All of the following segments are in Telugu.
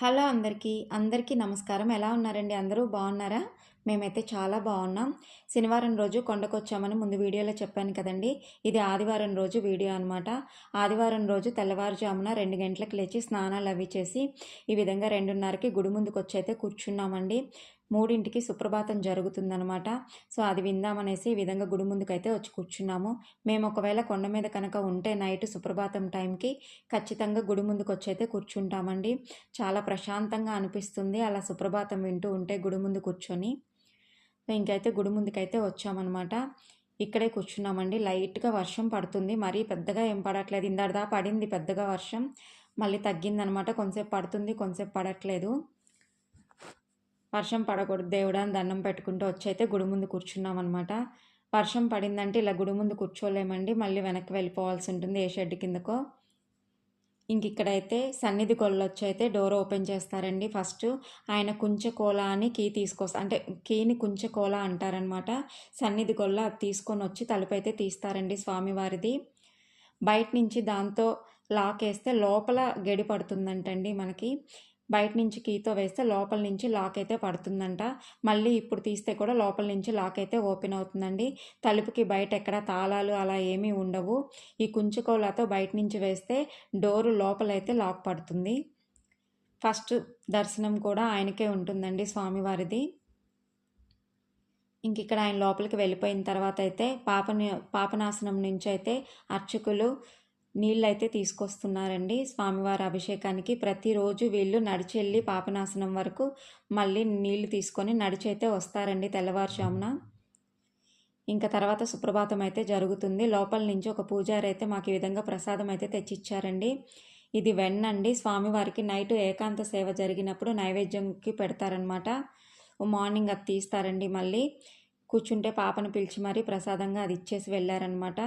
హలో అందరికీ అందరికీ నమస్కారం. ఎలా ఉన్నారండి? అందరూ బాగున్నారా? మేమైతే చాలా బాగున్నాం. శనివారం రోజు కొండకొచ్చామని ముందు వీడియోలో చెప్పాను కదండి. ఇది ఆదివారం రోజు వీడియో అనమాట ఆదివారం రోజు తెల్లవారుజామున రెండు గంటలకు లేచి స్నానాలు అవి చేసి ఈ విధంగా రెండున్నరకి గుడి ముందుకు వచ్చి అయితే కూర్చున్నామండి. మూడింటికి సుప్రభాతం జరుగుతుందనమాట సో అది విందామనేసి ఈ విధంగా గుడి ముందుకైతే వచ్చి కూర్చున్నాము. మేము ఒకవేళ కొండ మీద కనుక ఉంటే నైట్ సుప్రభాతం టైంకి ఖచ్చితంగా గుడి ముందుకు వచ్చి అయితే కూర్చుంటామండి. చాలా ప్రశాంతంగా అనిపిస్తుంది అలా సుప్రభాతం వింటూ ఉంటే గుడి ముందు కూర్చొని. ఇంకైతే గుడి ముందుకైతే వచ్చామన్నమాట. ఇక్కడే కూర్చున్నామండి. లైట్గా వర్షం పడుతుంది. మరీ పెద్దగా ఏం పడట్లేదు. ఇందాడదా పడింది పెద్దగా వర్షం. మళ్ళీ తగ్గిందనమాట కొంతసేపు పడుతుంది కొంతసేపు పడట్లేదు. వర్షం పడకూడదు. దేవుడా దండం పెట్టుకుంటూ వచ్చి అయితే గుడి ముందు కూర్చున్నాం అనమాట వర్షం పడిందంటే ఇలా గుడి ముందు కూర్చోలేమండి. మళ్ళీ వెనక్కి వెళ్ళిపోవాల్సి ఉంటుంది ఏ షెడ్ కిందకో. ఇంక ఇక్కడైతే సన్నిధి గొల్లొచ్చి అయితే డోర్ ఓపెన్ చేస్తారండి. ఫస్ట్ ఆయన కుంచకోల అని కీ తీసుకొస్తా అంటే కీని కుంచకోల అంటారనమాట సన్నిధి కొల్ల తీసుకొని వచ్చి తలుపు అయితే తీస్తారండి స్వామివారిది. బయట నుంచి దాంతో లాక్ వేస్తే లోపల గడి పడుతుందంటండి మనకి. బయట నుంచి కీతో వేస్తే లోపల నుంచి లాక్ అయితే పడుతుందంట. మళ్ళీ ఇప్పుడు తీస్తే కూడా లోపల నుంచి లాక్ అయితే ఓపెన్ అవుతుందండి. తలుపుకి బయట ఎక్కడ తాళాలు అలా ఏమీ ఉండవు. ఈ కుంచుకోలతో బయట నుంచి వేస్తే డోరు లోపలైతే లాక్ పడుతుంది. ఫస్ట్ దర్శనం కూడా ఆయనకే ఉంటుందండి స్వామివారిది. ఇంక ఇక్కడ ఆయన లోపలికి వెళ్ళిపోయిన తర్వాత అయితే పాపని పాపనాశనం నుంచి అయితే అర్చకులు నీళ్ళు అయితే తీసుకొస్తున్నారండి. స్వామివారి అభిషేకానికి ప్రతిరోజు వీళ్ళు నడిచెళ్ళి పాపనాశనం వరకు మళ్ళీ నీళ్ళు తీసుకొని నడిచి అయితే వస్తారండి తెల్లవారుజామున. ఇంకా తర్వాత సుప్రభాతం అయితే జరుగుతుంది. లోపల నుంచి ఒక పూజారి అయితే మాకు ఈ విధంగా ప్రసాదం అయితే తెచ్చిచ్చారండి. ఇది వెన్నండి. స్వామివారికి నైట్ ఏకాంత సేవ జరిగినప్పుడు నైవేద్యంకి పెడతారనమాట మార్నింగ్ అది తీస్తారండి మళ్ళీ. కూర్చుంటే పాపను పిలిచి మరీ ప్రసాదంగా అది ఇచ్చేసి వెళ్ళారనమాట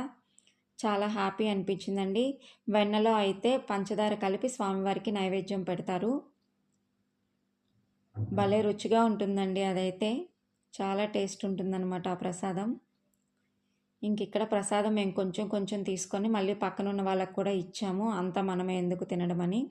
చాలా హ్యాపీ అనిపించిందండి. వెన్నలో అయితే పంచదార కలిపి స్వామివారికి నైవేద్యం పెడతారు. భలే రుచిగా ఉంటుందండి అదైతే. చాలా టేస్ట్ ఉంటుందన్నమాట ఆ ప్రసాదం. ఇంక ఇక్కడ ప్రసాదం మేము కొంచెం కొంచెం తీసుకొని మళ్ళీ పక్కన ఉన్న వాళ్ళకు కూడా ఇచ్చాము. అంత మనమే ఎందుకు తినడమని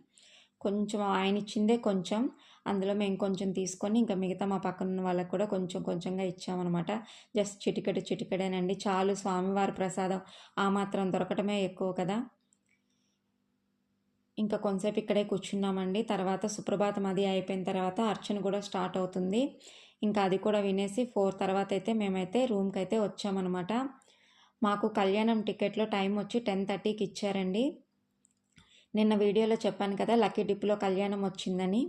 కొంచెం ఆయన ఇచ్చిందే కొంచెం. అందులో మేము కొంచెం తీసుకొని ఇంకా మిగతా మా పక్కన ఉన్న వాళ్ళకి కూడా కొంచెం కొంచెంగా ఇచ్చామన్నమాట. జస్ట్ చిటికెడు చిటికెడేనండి. చాలు స్వామివారి ప్రసాదం. ఆ మాత్రం దొరకటమే ఎక్కువ కదా. ఇంకా కొంతసేపు ఇక్కడే కూర్చున్నామండి. తర్వాత సుప్రభాతం అది అయిపోయిన తర్వాత అర్చన కూడా స్టార్ట్ అవుతుంది. ఇంకా అది కూడా వినేసి ఫోర్ తర్వాత అయితే మేమైతే రూమ్కి అయితే వచ్చామన్నమాట. మాకు కళ్యాణం టికెట్లో టైం వచ్చి టెన్ థర్టీకి ఇచ్చారండి. నిన్న వీడియోలో చెప్పాను కదా లక్కీ డిప్లో కళ్యాణం వచ్చిందని.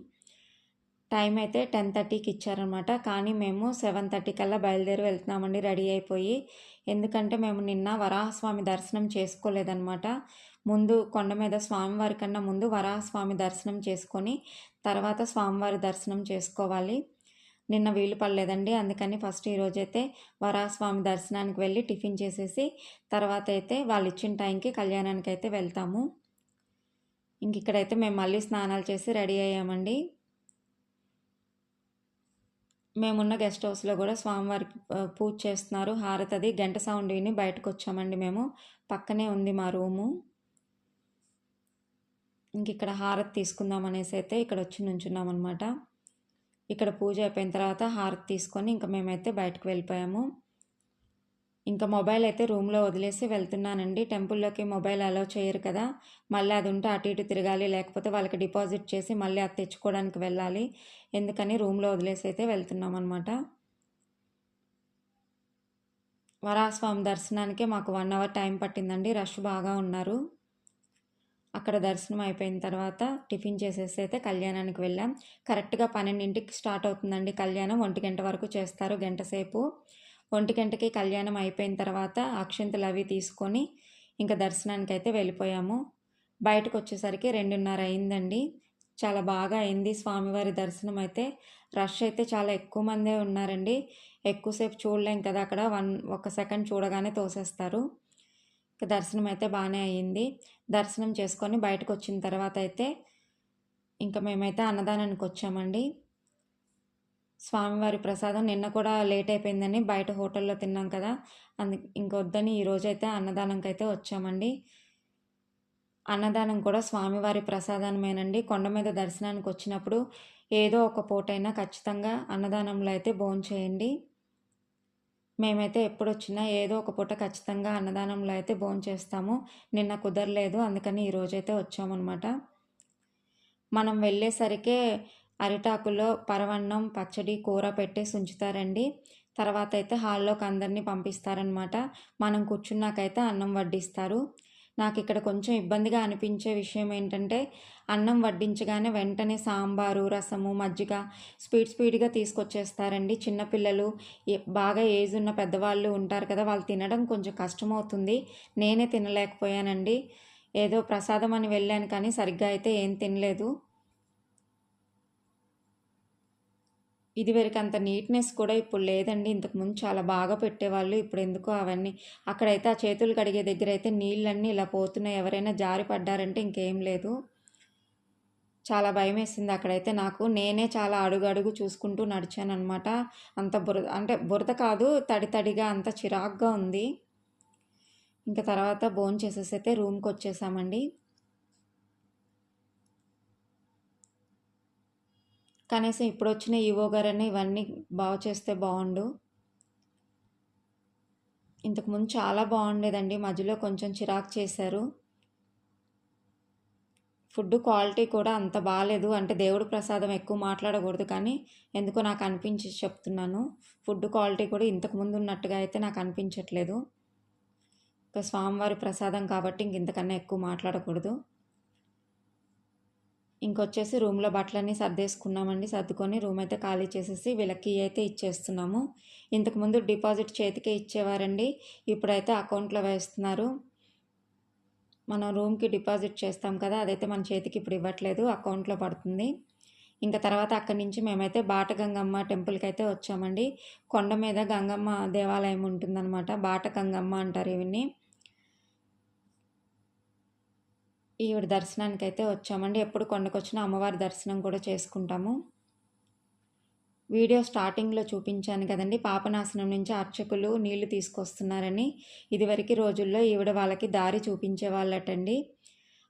టైం అయితే టెన్ థర్టీకి ఇచ్చారనమాట కానీ మేము సెవెన్ థర్టీ కల్లా బయలుదేరి వెళ్తున్నామండి రెడీ అయిపోయి. ఎందుకంటే మేము నిన్న వరాహస్వామి దర్శనం చేసుకోలేదనమాట ముందు కొండ మీద స్వామివారి కన్నా ముందు వరాహస్వామి దర్శనం చేసుకొని తర్వాత స్వామివారి దర్శనం చేసుకోవాలి. నిన్న వీలు పడలేదండి అందుకని ఫస్ట్ ఈరోజైతే వరాహస్వామి దర్శనానికి వెళ్ళి టిఫిన్ చేసేసి తర్వాత అయితే వాళ్ళు ఇచ్చిన టైంకి కళ్యాణానికి అయితే వెళ్తాము. ఇంక ఇక్కడైతే మేము మళ్ళీ స్నానాలు చేసి రెడీ అయ్యామండి. మేమున్న గెస్ట్ హౌస్లో కూడా స్వామివారికి పూజ చేస్తున్నారు. హారతది గంట సౌండ్ విని బయటకు వచ్చామండి మేము. పక్కనే ఉంది మా రూము. ఇంక ఇక్కడ హారతి తీసుకుందాం అనేసి అయితే ఇక్కడ వచ్చి నుంచున్నాం అనమాట ఇక్కడ పూజ అయిపోయిన తర్వాత హారతి తీసుకొని ఇంకా మేమైతే బయటకు వెళ్ళిపోయాము. ఇంకా మొబైల్ అయితే రూమ్లో వదిలేసి వెళ్తున్నానండి. టెంపుల్లోకి మొబైల్ అలో చేయరు కదా. మళ్ళీ అది ఉంటే అటు ఇటు తిరగాలి లేకపోతే వాళ్ళకి డిపాజిట్ చేసి మళ్ళీ అది తెచ్చుకోవడానికి వెళ్ళాలి. ఎందుకని రూమ్లో వదిలేసి అయితే వెళ్తున్నాం అనమాట వరాస్వామి దర్శనానికే మాకు వన్ అవర్ టైం పట్టిందండి. రష్ బాగా ఉన్నారు. అక్కడ దర్శనం అయిపోయిన తర్వాత టిఫిన్ చేసేసి అయితే కళ్యాణానికి వెళ్ళాం. కరెక్ట్గా పన్నెండింటికి స్టార్ట్ అవుతుందండి కళ్యాణం. ఒంటి గంట వరకు చేస్తారు గంట సేపు. ఒంటి గంటకి కళ్యాణం అయిపోయిన తర్వాత అక్షింతలు అవి తీసుకొని ఇంకా దర్శనానికి అయితే వెళ్ళిపోయాము. బయటకు వచ్చేసరికి రెండున్నర అయిందండి. చాలా బాగా అయింది స్వామివారి దర్శనం అయితే. రష్ అయితే చాలా ఎక్కువ మందే ఉన్నారండి. ఎక్కువసేపు చూడలేం కదా అక్కడ. వన్ ఒక సెకండ్ చూడగానే తోసేస్తారు. ఇంకా దర్శనం అయితే బాగానే అయ్యింది దర్శనం చేసుకొని బయటకు వచ్చిన తర్వాత అయితే ఇంకా మేమైతే అన్నదానానికి వచ్చామండి స్వామివారి ప్రసాదం నిన్న కూడా లేట్ అయిపోయిందని బయట హోటల్లో తిన్నాం కదా. అందు ఇంకొద్దని ఈరోజైతే అయితే అన్నదానంకి అయితే వచ్చామండి. అన్నదానం కూడా స్వామివారి ప్రసాదమేనండి కొండ మీద దర్శనానికి వచ్చినప్పుడు ఏదో ఒక పూటైనా ఖచ్చితంగా అన్నదానంలో అయితే భోంచేయండి. మేమైతే ఎప్పుడు వచ్చినా ఏదో ఒక పూట ఖచ్చితంగా అన్నదానంలో అయితే భోంచేస్తాము. నిన్న కుదరలేదు అందుకని ఈరోజైతే వచ్చామన్నమాట. మనం వెళ్ళేసరికే అరిటాకులో పరవన్నం పచ్చడి కూర పెట్టేసి ఉంచుతారండి తర్వాత అయితే హాల్లోకి అందరినీ పంపిస్తారనమాట. మనం కూర్చున్నాకైతే అన్నం వడ్డిస్తారు. నాకు ఇక్కడ కొంచెం ఇబ్బందిగా అనిపించే విషయం ఏంటంటే అన్నం వడ్డించగానే వెంటనే సాంబారు రసము మజ్జిగ స్పీడ్ స్పీడ్గా తీసుకొచ్చేస్తారండి. చిన్నపిల్లలు బాగా ఏజ్ ఉన్న పెద్దవాళ్ళు ఉంటారు కదా వాళ్ళు తినడం కొంచెం కష్టమవుతుంది. నేనే తినలేకపోయానండి. ఏదో ప్రసాదం అని వెళ్ళాను కానీ సరిగ్గా అయితే ఏం తినలేదు. ఇదివరకు అంత నీట్నెస్ కూడా ఇప్పుడు లేదండి. ఇంతకుముందు చాలా బాగా పెట్టేవాళ్ళు. ఇప్పుడు ఎందుకో అవన్నీ. అక్కడైతే ఆ చేతులు కడిగే దగ్గర అయితే నీళ్ళన్నీ ఇలా పోతున్నాయి. ఎవరైనా జారి పడ్డారంటే ఇంకేం లేదు. చాలా భయం వేసింది అక్కడైతే నాకు. నేనే చాలా అడుగు అడుగు చూసుకుంటూ నడిచానమాట అంత బురద అంటే బురద కాదు తడి తడిగా అంత చిరాగ్గా ఉంది. ఇంకా తర్వాత భోంచేసేసి అయితే రూమ్కి వచ్చేసామండి. కనీసం ఇప్పుడు వచ్చిన ఈవో గారని ఇవన్నీ బాగు చేస్తే బాగుండు ఇంతకుముందు చాలా బాగుండేదండి మధ్యలో కొంచెం చిరాకు చేశారు. ఫుడ్ క్వాలిటీ కూడా అంత బాగాలేదు అంటే దేవుడు ప్రసాదం ఎక్కువ మాట్లాడకూడదు కానీ ఎందుకో నాకు అనిపించి చెప్తున్నాను. ఫుడ్ క్వాలిటీ కూడా ఇంతకుముందు ఉన్నట్టుగా అయితే నాకు అనిపించట్లేదు. ఇంకా స్వామివారి ప్రసాదం కాబట్టి ఇంక ఇంతకన్నా ఎక్కువ మాట్లాడకూడదు. ఇంకొచ్చేసి రూమ్లో బట్టలన్నీ సర్దేసుకున్నామండి. సర్దుకొని రూమ్ అయితే ఖాళీ చేసేసి వీళ్ళకి అయితే ఇచ్చేస్తున్నాము. ఇంతకుముందు డిపాజిట్ చేతికే ఇచ్చేవారండి. ఇప్పుడైతే అకౌంట్లో వేస్తున్నారు. మనం రూమ్కి డిపాజిట్ చేస్తాం కదా అదైతే మన చేతికి ఇప్పుడు ఇవ్వట్లేదు అకౌంట్లో పడుతుంది. ఇంకా తర్వాత అక్కడి నుంచి మేమైతే బాట గంగమ్మ టెంపుల్కి అయితే వచ్చామండి. కొండ మీద గంగమ్మ దేవాలయం ఉంటుందన్నమాట. బాట గంగమ్మ అంటారు ఇవన్నీ ఈవిడ దర్శనానికి అయితే వచ్చామండి. ఎప్పుడు కొండకొచ్చిన అమ్మవారి దర్శనం కూడా చేసుకుంటాము. వీడియో స్టార్టింగ్లో చూపించాను కదండి. పాపనాశనం నుంచి అర్చకులు నీళ్ళు తీసుకొస్తున్నారని. ఇదివరకు రోజుల్లో ఈవిడ వాళ్ళకి దారి చూపించే వాళ్ళటండి.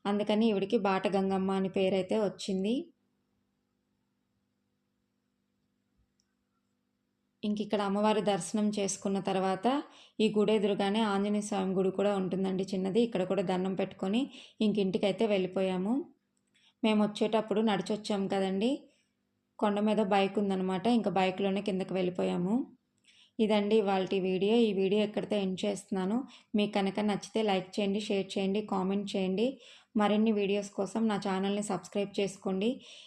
అందుకని ఈవిడికి బాట గంగమ్మ అని పేరైతే వచ్చింది. ఇంక ఇక్కడ అమ్మవారి దర్శనం చేసుకున్న తర్వాత ఈ గుడి ఎదురుగానే ఆంజనేయ స్వామి గుడి కూడా ఉంటుందండి చిన్నది. ఇక్కడ కూడా దండం పెట్టుకొని ఇంక ఇంటికైతే వెళ్ళిపోయాము. మేము వచ్చేటప్పుడు నడిచొచ్చాము కదండి. కొండ మీద బైక్ ఉందనమాట ఇంకా బైక్లోనే కిందకి వెళ్ళిపోయాము. ఇదండి వాళ్ళ వీడియో. ఈ వీడియో ఎక్కడితో ఎండ్ చేస్తున్నాను. మీకు కనుక నచ్చితే లైక్ చేయండి షేర్ చేయండి కామెంట్ చేయండి. మరిన్ని వీడియోస్ కోసం నా ఛానల్ని సబ్స్క్రైబ్ చేసుకోండి.